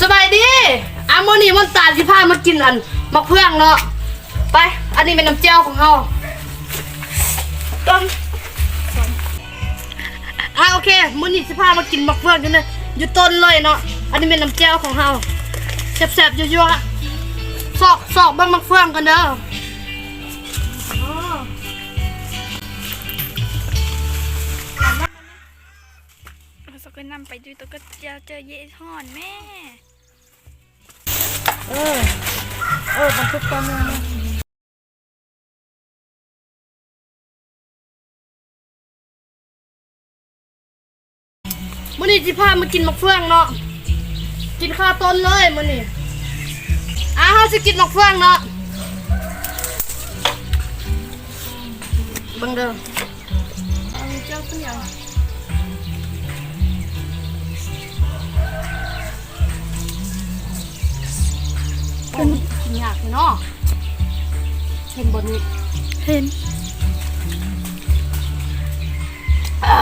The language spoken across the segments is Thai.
สบายดีอาโมอนี่มันตาสิพามากินอันมะเฟืองเนาะ ไป อันนี้เป็นน้ำเจ้าของเฮาต้นอะโอเคมื้อนี้สิพามากินมะเฟืองอยู่เนยอยู่ต้นเลยเนาะ อันนี้เป็นน้ำเจ้าของเฮาแซ่บๆยั่วๆอะสอกสอกเบิ่งมะเฟืองกันเด้อ เราสกุลนำไปดูตัวก็จะเจอเยทอนแม่ เออ เออบันทึกตอนนะมื้อนี้สิพามากินมะเฟืองเนาะ กินข้าวต้นเลยมื้อนี้อ้าเฮาสิกินมะเฟืองเนาะเบิ่งเด้อเอาเจ้าขึ้นยัง เป็นกินยากเนาะเห็นบนนี้เห็นอ่า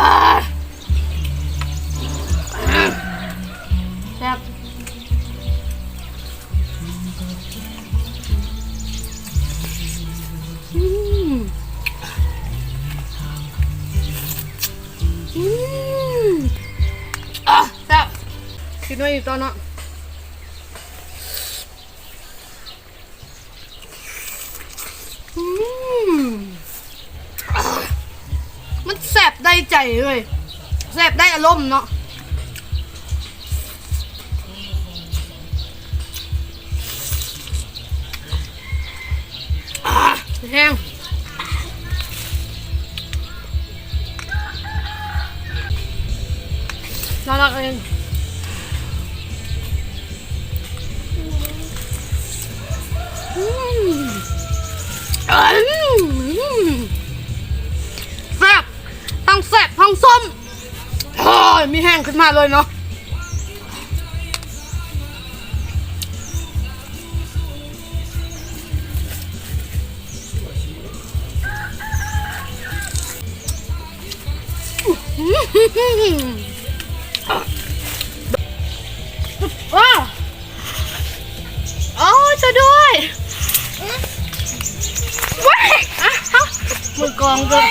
แซ่บอืมอืมอะแซ่บกินไว้อยู่ตอนเนาะอืมอะ มันแซ่บได้ใจเลยแซ่บได้อารมณ์เนาะแห้งน่ารักเองอืมอืม ยมีแห้งขึ้นมาเลยเนาะว้าวโอ้ช่วยด้วยว้ายอะเอ้ามือกองเลย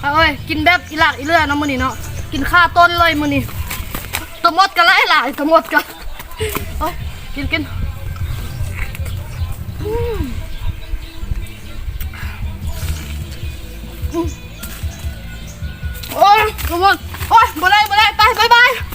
เอาเอ้ยกินแบบอีหลากอีเลือเนาะมื้อนี่เนาะกินข้าวต้นเลยมื้อนี่ตมดกันไรหลายตมดกันโอ้ยกินกินโอ้ยตมดโอ้ยบ่ได้ 拜拜。